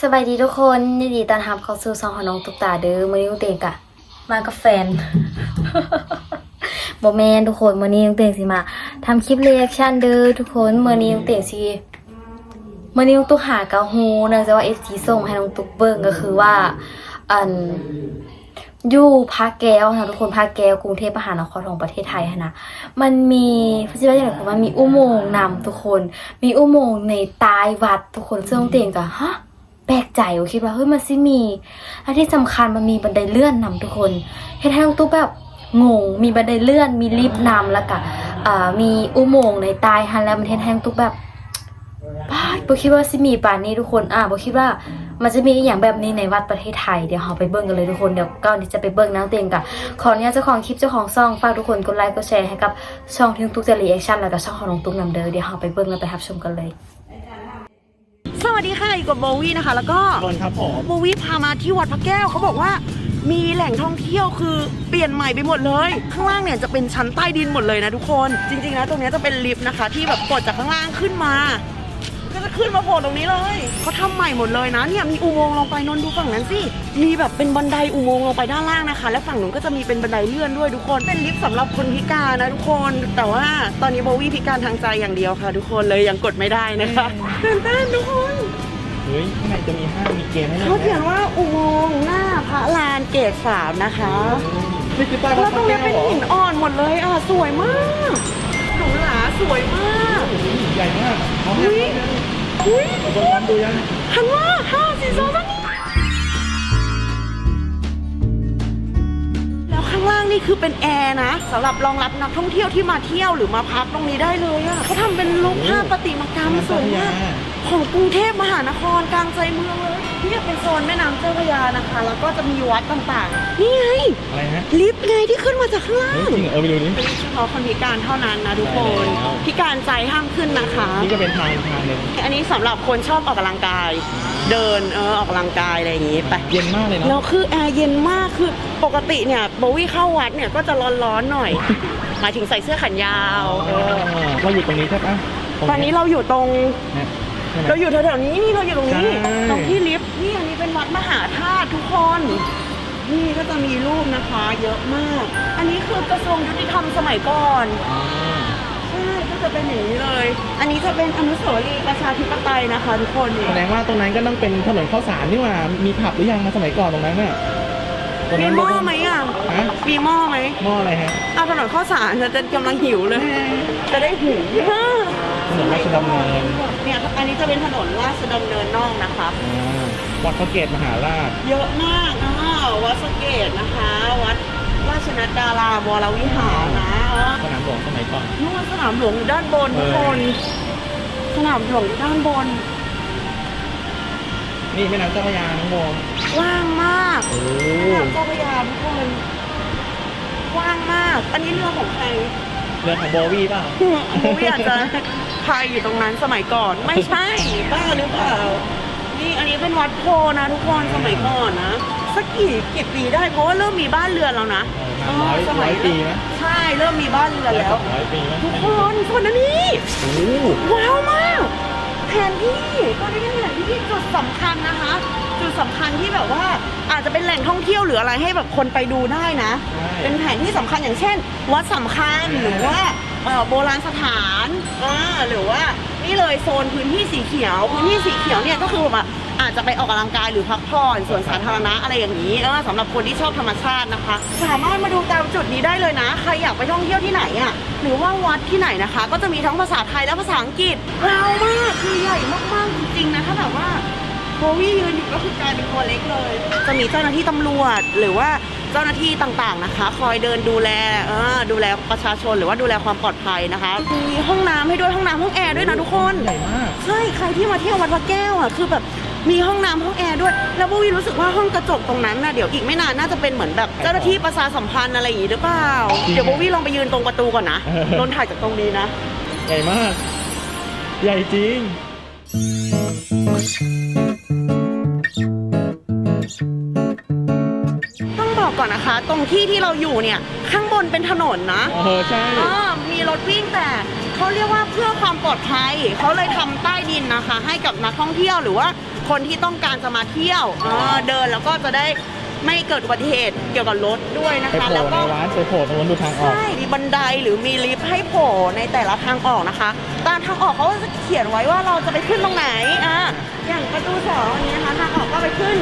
สบายดีทุกคนยินดีต้อนรับเข้าสู่ซองของน้องตุ๊กตาเด้อมื้อนี้น้องเตงกะ มากับแฟนบ่แมนทุกคนมื้อนี้น้องเตงสิมาทำคลิปเรีแอคชั่นเด้อทุกคนมื้อนี้น้องเตงสิมื้อนี้น้องตุ๊กหากะฮูเนื่องจากว่า FC ส่งให้น้องตุ๊กเบิ่งก็คือว่า อัน อยู่ภาคแก้วนะทุกคนภาคแก้วกรุงเทพมหานครของประเทศไทยนะมันมีเฟสติวัลอย่างไรมันมีอุโมงค์นำทุกคน มีอุโมงค์ในใต้วัดทุกคนซึ่งน้องเตียงก็ฮะแปลกใจว่าคิดว่าเฮ้ยมันสิมีและที่สำคัญมันมีบันไดเลื่อนนำทุกคนเฮ็ดให้น้องตุ๊กแบบงง มีบันไดเลื่อน มีลิฟต์นำแล้วก็มีอุโมงค์ในใต้หันแล้วมันเฮ็ดให้น้องตุ๊กแบบบ้าบ่คิดว่าสิมีป่านนี้ทุกคนอะบ่คิดว่า มันจะมีอหย่างแบบนี้ในวัดประเทศไทยเดี๋ยวเราไปเบิ่งกันเลยทุกคนเดี๋ยวก่อนที่จะไปเบิ่งน้องเต็งกับขออนุญาตเจ้าของคลิปเจ้าของซ่องฝากทุกคนกดไลค์กดแชร์ให้กับช่องที่น้องตุ๊กจะรีแอคชั่นแล้วก็ช่องของน้องตุ๊กนำเด้อเดี๋ยวเราไปเบิ่งแล้วไปรับชมกันเลย สวัสดีค่ะอยู่กับโบวี่นะคะ แล้วก็คนครับผมโบวี่พามาที่วัดพระแก้วเขาบอกว่า มีแหล่งท่องเที่ยวคือเปลี่ยนใหม่ไปหมดเลย ข้างล่างเนี่ยจะเป็นชั้นใต้ดินหมดเลยนะทุกคน จริงๆแล้วตรงเนี้ยจะเป็นลิฟต์นะคะ ที่แบบกดจากข้างล่างขึ้นมา ก็จะขึ้นมาโผล่ตรงนี้เลยเขาทำใหม่หมดเลยนะเนี่ยมีอุโมงค์ลงไปนนท์ดูฝั่งนั้นสิมีแบบเป็นบันไดอุโมงค์ลงไปด้านล่างนะคะ และฝั่งนู้นก็จะมีเป็นบันไดเลื่อนด้วยทุกคนเป็นลิฟต์สำหรับคนพิการนะทุกคน แต่ว่าตอนนี้โบวี่พิการทางใจอย่างเดียวค่ะ ทุกคนเลยยังกดไม่ได้นะคะตื่นเต้นทุกคนเฮ้ยข้างในจะมีห้างมีเกมให้เล่นเขาไหมเขียนว่าอุโมงค์หน้าพระลานเกตสามนะคะนี่คือใต้วัแล้ดวพตรระงแก้นี้วเป็นเหรอหินอ่อนหมดเลยอะสวยมากหรูหราสวยมากโอ้โหใหญ่มากพร้อมอุ้ยัง ยอุ้ยพร้อมยังดูยังหันว่าห้าสี่สองสามนี่แล้วข้างล่างนี่คือเป็นแอร์นะสำหรับรองรับนักท่องเที่ยวที่มาเที่ยวหรือมาพักตรงนี้ได้เลยอะเขาทำเป็นรูปภาพประติมากรรมสวยมาก ของกรุงเทพมหานครกลางใจเมืองเลยนี่เป็นโซนแม่น้ำเจ้าพระยานะคะ แล้วก็จะมีวัดต่างๆ นี่ไง อะไรฮะลิฟต์ไงที่ขึ้นมาจากข้างล่าเฮ้ยงจริงเหรอเออไปดูนี่ เป็นเฉพาะคนพิการเท่านั้นนะทุกคน ใช่แล้ว พิการใจห้ามขึ้นนะคะ นี่ก็เป็นทางทางหนึ่งอันนี้สำหรับคนชอบออกกำลังกาย เดินเออออกกำลังกายอะไรอย่างงี้ไป เย็นมากเลยแล้เนาะวคือแอร์เย็นมากคือปกติเนี่ยโบวี่เข้าวัดเนี่ยก็จะร้อนๆหน่อย หมายถึงใส่เสื้อแขนยาวเออเราอยู่ตรงนี้ใช่ปะงตอนนี้เราอยู่ตรงเนี่ยใช่ไหม เราอยู่แถวๆนี้นี่เราอยู่ตรงนี้ใช่ ตรงที่ลิฟต์นี่อันนี้เป็นวัดมหาธาตุทุกคน นี่ก็จะมีรูปนะคะ เยอะมาก อันนี้คือกระทรวงยุติธรรมสมัยก่อนอ่าใช่ก็จะเป็นอย่างนี้เลย อันนี้จะเป็นอนุสาวรีย์ประชาธิปไตยนะคะทุกคนนี่แสดงว่าตรงนั้นก็ต้องเป็นถนนข้าวสารนี่หว่า มีผับหรือยังมาสมัยก่อนตรงนั้นน่ะตรงมีนั้นหม้อไหมอะฮะมีหม้อไหมหม้ออะไรฮะเอาถนนข้าวสารจะจะกำลังหิวเลย จะได้หิว ถนนราชดำเนิน เนี่ยอันนี้จะเป็นถนนราชดำเนินนอกนะคะอ่าวัดพระเกตมหาราช เยอะมากนะวัดสะเกตนะคะ วัดราชนัดดาราวรวิหารนะสนามหลวงสมัยก่อน นู่นสนามหลวงอยู่ด้านบนทุกคนสนามหลวงอยู่ด้านบนนี่แม่น้ำเจ้าพระยาน้องโมกว้างมากโอ้แม่น้ำเจ้าพระยาทุกคนกว้างมาก อันนี้เรือของใคร เรือของโบวี่เปล่าโบวี่อาจจะ พายอยู่ตรงนั้นสมัยก่อน ไม่ใช่บ้าหรือเปล่า นี่อันนี้เป็นวัดโพนะทุกคนสมัยก่อนนะสักกี่กี่ปีได้เพราะว่าเริ่มมีบ้านเรือนแล้วนะเออร้อยสมัร้อยปีไหมใช่เริ่มมีบ้านเรือนแล้ว ร้อยปีไหมทุกคนคนอันนี้โอ้ว้าวมาก แผนที่ตอนนี้เป็นแผนที่จุดสำคัญนะคะ จุดสำคัญที่แบบว่าอาจจะเป็นแหล่งท่องเที่ยวหรืออะไรให้แบบคนไปดูได้นะ เป็นแผนที่สำคัญอย่างเช่น วัดสำคัญหรือว่าเอ่อ โบราณสถานอ่าหรือว่านี่เลยโซนพื้นที่สีเขียว พื้นที่สีเขียวเนี่ยก็คือแบบอาจจะไปออกกำลังกายหรือพักผ่อนส่วนสาธารณะอะไรอย่างนี้เออสำหรับคนที่ชอบธรรมชาตินะคะ สามารถมาดูตามจุดนี้ได้เลยนะใครอยากไปท่องเที่ยวที่ไหนอะหรือว่าวัดที่ไหนนะคะ ก็จะมีทั้งภาษาไทยและภาษาอังกฤษว้าวมากคือใหญ่มากๆจริงๆนะถ้าแบบว่าโบวี่ยืนอยู่ก็คือกลายเป็นตัวเล็กเลย จะมีเจ้าหน้าที่ตำรวจหรือว่า เจ้าหน้าที่ต่างๆนะคะ คอยเดินดูแลเออดูแลประชาชนหรือว่าดูแลความปลอดภัยนะคะมีห้องน้ำให้ด้วยห้องน้ำห้องแอร์ด้วยนะทุกคนใหญ่มากใช่ใครที่มาเที่ยววัดพระแก้วอะคือแบบมีห้องน้ำห้องแอร์ด้วย แล้วโบวี่รู้สึกว่าห้องกระจกตรงนั้นน่ะเดี๋ยวอีกไม่นานน่าจะเป็นเหมือนแบบเจ้าหน้าที่ประชาสัมพันธ์อะไรอย่างงี้หรือเปล่าจริงเดี๋ยวโบวี่ลองไปยืนตรงประตูก่อนนะเออโดนถ่ายจากตรงนี้นะ ใหญ่มาก ใหญ่จริง องบอกก่อนนะคะ ตรงที่ที่เราอยู่เนี่ยข้างบนเป็นถนนนะเออใช่อ๋อมีรถวิ่งแต่เขาเรียกว่าเพื่อความปลอดภัยเขาเลยทำใต้ดินนะคะ ให้กับนักท่องเที่ยวหรือว่าคนที่ต้องการจะมาเที่ยวเออเดินแล้วก็จะได้ไม่เกิดอุบัติเหตุเกี่ยวกับรถด้วยนะไปคะโผแล้ล่วในก็วัดไปโผล่ตรงนู้นดูทางออกใช่มีบันไดหรือมีลิฟต์ให้โผล่ในแต่ละทางออกนะคะตามทางออกเขาก็จะเขียนไว้ว่าเราจะไปขึ้นตรงไหนอะอย่างประตูสองอันนี้นะคะทางออกก็ไปขึ้น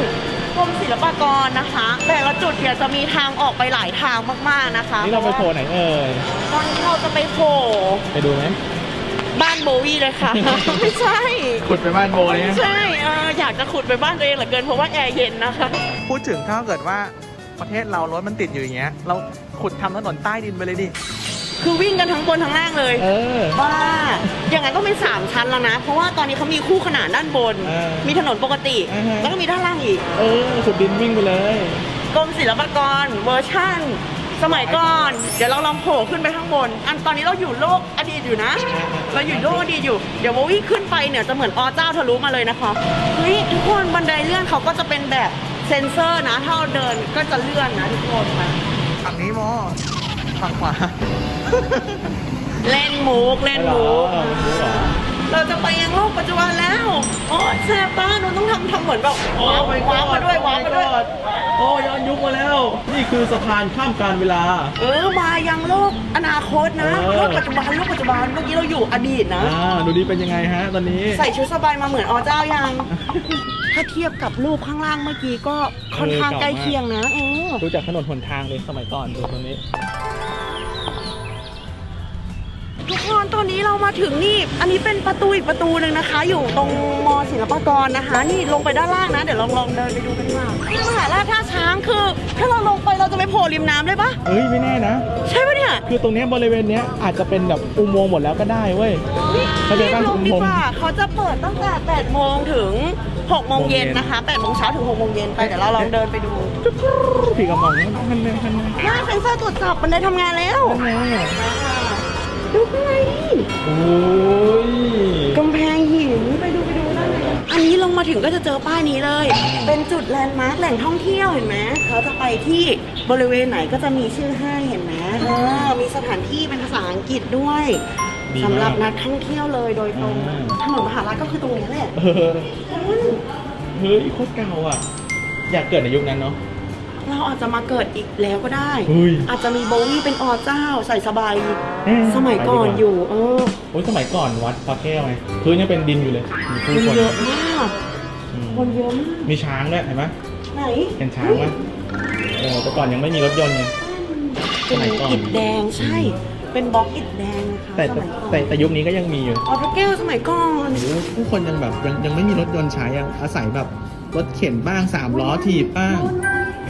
กรมศิลปากรนะคะ แต่ละจุดเนี่ยจะมีทางออกไปหลายทางมากๆนะคะนี่เราไปโผล่ไหนเอ่ยตอนนี้เราจะไปโผล่ไปดูไหมบ้านโบวี่เลยค่ะ ไม่ใช่ ขุดไปบ้านโบเนี่ยใช่เอออยากจะขุดไปบ้านตัวเองเหลือเกินเพราะว่าแอร์เย็นนะคะ พูดถึงถ้าเกิดว่าประเทศเรารถมันติดอยู่อย่างเงี้ย เราขุดทำถนนใต้ดินไปเลยดิ คือวิ่งกันทั้งบนทั้งล่างเลยเออ ว่าอย่างนั้นก็เป็นสามชั้นแล้วนะ เพราะว่าตอนนี้เขามีคู่ขนานด้านบน เออมีถนนปกติ อือฮะ แล้วก็มีด้านล่างอีกเออขุดดินวิ่งไปเลย กรมศิลปากรเวอร์ชั่น สมัยก่อน เดี๋ยวเราลองโผล่ขึ้นไปข้างบน อันตอนนี้เราอยู่โลกอดีตอยู่นะ เราอยู่โลกอดีตอยู่ เดี๋ยวโบวี่ขึ้นไปเนี่ยจะเหมือนอเจ้าทะลุมาเลยนะคะเฮ้ยทุกคนบันไดเลื่อนเขาก็จะเป็นแบบเซ็นเซอร์นะ ถ้าเราเดินก็จะเลื่อนนะทุกคนมาฝั่งนี้โม ฝั่งขวา เล่นมุกเล่นมุกเออรู้เหรอ เราจะไปยังโลกปัจจุบันแล้ว โอ้ยแซ่บป้าเราต้องทำทำเหมือนแบบว้าวว้าวมาด้วยว้าวมาด้วย โอ้ย้อนยุคมาแล้ว นี่คือสะพานข้ามการเวลา เออมายังโลกอนาคตนะเออโลกปัจจุบันโลกปัจจุบันเมื่อกี้เราอยู่อดีตนะอ่าดูดีเป็นยังไงฮะ ตอนนี้ใส่ชุดสบายมาเหมือนอเจ้ายัง ถ้าเทียบกับรูปข้างล่างเมื่อกี้ก็ค่อนข้างเออใกล้เก่ามากเคียงนะเออดูจากถนนหนทางเลยสมัยก่อนดูตรงนี้ทุ กคนตอนนี้เรามาถึงนี่ อันนี้เป็นประตูอีกประตูหนึ่งนะคะ อยู่ตรงมศิลปากรนะคะ นี่ลงไปด้านล่างนะ เดี๋ยวลองลองเดินไปดูกันดีกว่านี่มหาราชท่าช้างคือ ถ้าเราลงไปเราจะไปโผล่ริมน้ำได้ปะเฮ้ยไม่แน่นะ ใช่ปะเนี่ยคือตรงเนี้ยบริเวณเนี้ยอาจจะเป็นแบบอุโมงค์หมดแล้วก็ได้เว้ย เข้าใจรีบป่ะลงดีอุโมงค์กว่าเขาจะเปิดตั้งแต่8โมงถึง6โมงเย็นนะคะ8โมงเช้าถึง6โมงเย็นไปเดี๋ยวเราลองเดินไปดูพี่กระมองมันมันมันมันหน้าเซ็นเซอร์ตรวจจับมันได้ทำงานแล้วดูข้าง ในดิโอ้ยกำแพงหินไปดูไปดูด้านในอันนี้ลงมาถึงก็จะเจอป้ายนี้เลย เป็นจุดแลนด์มาร์คแหล่งท่องเที่ยวเห็นไหมเขาจะไปที่บริเวณไหนก็จะมีชื่อให้เห็นไหมเออมีสถานที่เป็นภาษาอังกฤษด้วยดีสำหรับมากนักท่องเที่ยวเลยโดยตรงอ่าถนนมหาลัยก็คือตรงนี้แหละเออเฮ้ยโคตรเก่าอะ อยากเกิดในยุคนั้นเนาะ เราอาจจะมาเกิดอีกแล้วก็ได้ เฮ้ยอาจจะมีโบวี่เป็นอเจ้าใส่สบายเอ๊ะสมัยก่อนอยู่ เออโอ้ยสมัยก่อนวัดพระแก้วไงพื้นยังเป็นดินอยู่เลยมีคผู้นคนเยอะมากอืมคนเยอะมากมีช้างด้วยเห็นไหมไหนเห็นช้างไหมเออแต่ก่อนยังไม่มีรถยนต์ไงเป็นสมัยก่อน อิฐแดงใช่ เป็นบล็อกอิฐแดงนะคะแต่สแต่มัยก่อนแต่แต่ยุคนี้ก็ยังมีอยู่ออพระแก้วสมัยก่อน โอ้โหผู้คนยังแบบยังยังไม่มีรถยนต์ใช้ยังอาศัยแบบรถเข็นบ้างสามล้อถีบบ้าง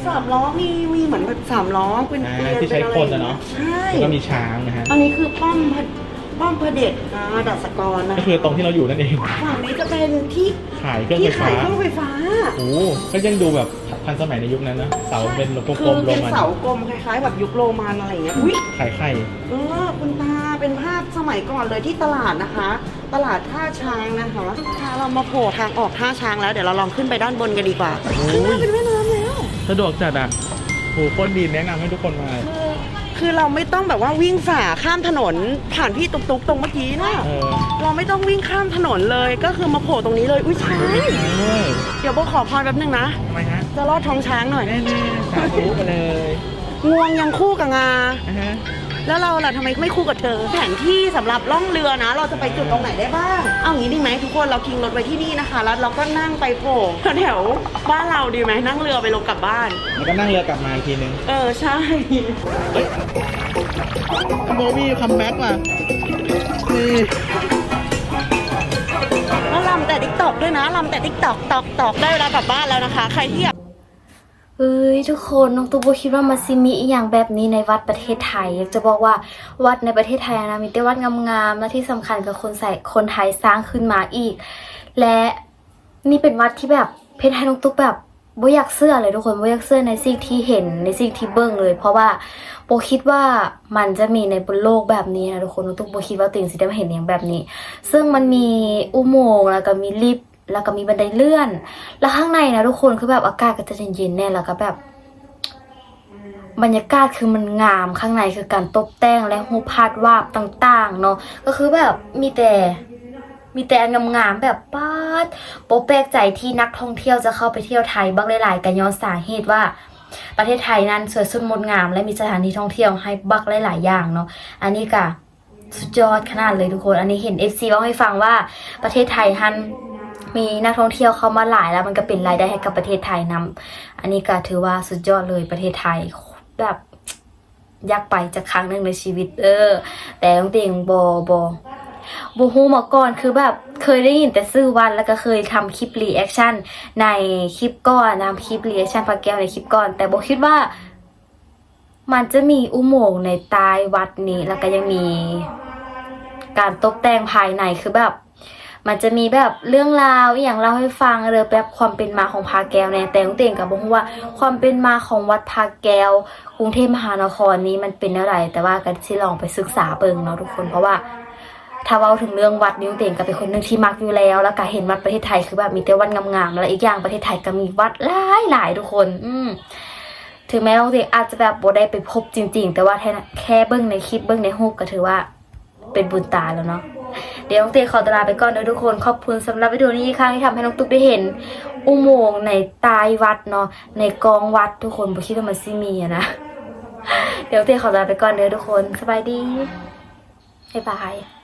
สามล้อมีมีเหมือนแบบสามล้อเป็นอ่าเกวียนที่ใช้เป็อไรคนอะเนาะ ใช่แล้วก็มีช้างนะฮะ อันนี้คือป้อมพระป้อมพระเด็จอ่าดัสกรนะก็คือตรงที่เราอยู่นั่นเอง ฝั่งนี้จะเป็นที่ขายเครื่องที่ไฟขาฟ้ายเครื่องไฟฟ้า โอ้โหก็ยังดูแบบทันสมัยในยุคนั้นนะ เสาเป็นกลคือมๆลเป็งนมาเสากลมคล้ายๆ แบบยุคโรมันอะไรอย่างเงี้ย อุ้ยขายไข่ เออคุณตาเป็นภาพสมัยก่อนเลยที่ตลาดนะคะ ตลาดท่าช้างนะคะถ้าเรามาโผล่ทางออกท่าช้างแล้วเดี๋ยวเราลองขึ้นไปด้านบนกันดีกว่าโอ้ย ข้างหน้าเป็นแม่น้ำแล้ว สะดวกจัดอะโหโคตรดีแนะนำให้ทุกคนมาคือคือเราไม่ต้องแบบว่าวิ่งฝ่าข้ามถนน ผ่านพี่ตุ๊กๆตรงเมื่อกี้นะเออเราไม่ต้องวิ่งข้ามถนนเลยก็คือมาโผล่ตรงนี้เลยอุ้ยช้างเออเดี๋ยวโบขอพรแป๊บนึงนะ ทำไมฮะจะลอดท้องช้างหน่อย แน่ๆสาธุไปเลย งวงยังคู่กับงา นะฮะ แล้วเราล่ะทำไมไม่คู่กับเธอ แผนที่สำหรับล่องเรือนะ เราจะไปจุดตรงไหนได้บ้าง เอางี้ดีไหมทุกคนเราทิ้งรถไว้ที่นี่นะคะ แล้วเราก็นั่งไปโผล่แถวๆบ้านเราดีไหมนั่งเรือไปลงกลับบ้าน แล้วก็นั่งเรือกลับมาอีกทีนึงเออใช่ โบวี่คัมแบ็กว่ะนี่แล้วลำแต่ติ๊กตอกด้วยนะลำแต่ติ๊กตอกตอกตอกได้เวลากลับบ้านแล้วนะคะ ใครที่อยาก เอ้ยทุกคนน้องตุ๊กโบคิดว่ามันซิมีอย่างแบบนี้ในวัดประเทศไทย อยากจะบอกว่าวัดในประเทศไทยนะมีแต่วัดงามๆและที่สำคัญกับคนใส่คนไทยสร้างขึ้นมาอีก และนี่เป็นวัดที่แบบเพชรไทยน้องตุ๊กแบบโบอยากเสื้อเลยทุกคนโบอยากเสื้อในสิ่งที่เห็นในสิ่งที่เบิ่งเลย เพราะว่าโบคิดว่ามันจะมีในบนโลกแบบนี้นะทุกคนน้องตุ๊กโบคิดว่าตัวเองสิได้มาเห็นอย่างแบบนี้ ซึ่งมันมีอุโมงค์แล้วก็มีลิฟต์ แล้วก็มีบันไดเลื่อน แล้วข้างในนะทุกคนคือแบบอากาศก็จะเย็นๆแน่แล้วก็แบบ บรรยากาศคือมันงามข้างในคือการตกแต่งและหูพาดวาบต่างๆ เนาะก็คือแบบมีแต่มีแต่อันงามๆแบบป้าดโปแปลกใจที่นักท่องเที่ยวจะเข้าไปเที่ยวไทยบักหลายๆกันย้อนสาเหตุว่า ประเทศไทยนั้นสวยสดงดงาม และมีสถานที่ท่องเที่ยวให้บักหลายๆอย่างเนาะอันนี้ก็สุดยอดขนาดเลยทุกคน อันนี้เห็น FC เล่าให้ฟังว่าประเทศไทยฮัน มีนักท่องเที่ยวเข้ามาหลายแล้วมันก็เป็นรายได้ให้กับประเทศไทยนำอันนี้ก็ถือว่าสุดยอดเลยประเทศไทยแบบอยากไปจะครั้งหนึ่งในชีวิต เออ แต่ต้องเตียงบอบอบูฮูมาก่อนคือแบบเคยได้ยินแต่ซื้อวันแล้วก็เคยทำคลิปรีแอคชั่นในคลิปก่อนทำคลิปรีแอคชั่นพระแก้วในคลิปก่อน แต่โบคิดว่า มันจะมีอุโมงค์ในใต้วัดนี้ แล้วก็ยังมีการตกแต่งภายในคือแบบ มันจะมีแบบเรื่องราวอย่างเล่าให้ฟังเลยแบบความเป็นมาของพาแก้วเนี่ยแต่ต้องเต่งกับบอกว่าความเป็นมาของวัดพาแก้วกรุงเทพมหานครนี้มันเป็นอะไรแต่ว่ากันที่ลองไปศึกษาเบิ่งเนาะทุกคนเพราะว่าถ้าเว้าถึงเรื่องวัดนิ้วเต่งก็เป็นคนหนึ่งที่มักอยู่แล้ว แล้วก็เห็นวัดประเทศไทยคือแบบมีแต่วัดงามๆแล้วอีกอย่างประเทศไทยก็มีวัดหลายหลายๆทุกคน อืถึงแม้ว่าเต่งอาจจะแบบโบได้ไปพบจริง ๆ แต่ว่าแค่แค่เบิ่งในคลิปเบิ่งในรูปก็ถือว่าเป็นบุญตาแล้วเนาะ เดี๋ยวน้องเตขอตลาไปก่อนเด้อทุกคน ขอบคุณสำหรับวิดีโอนี้ค่ะที่ทำให้น้องตุ๊กได้เห็น อุโมงค์ในใต้วัดเนาะในกองวัดทุกคนบ่คิดว่ามันซิมีอะนะเดี๋ยวเตขอตลาไปก่อนเด้อทุกคนสบายดีบ๊ายบาย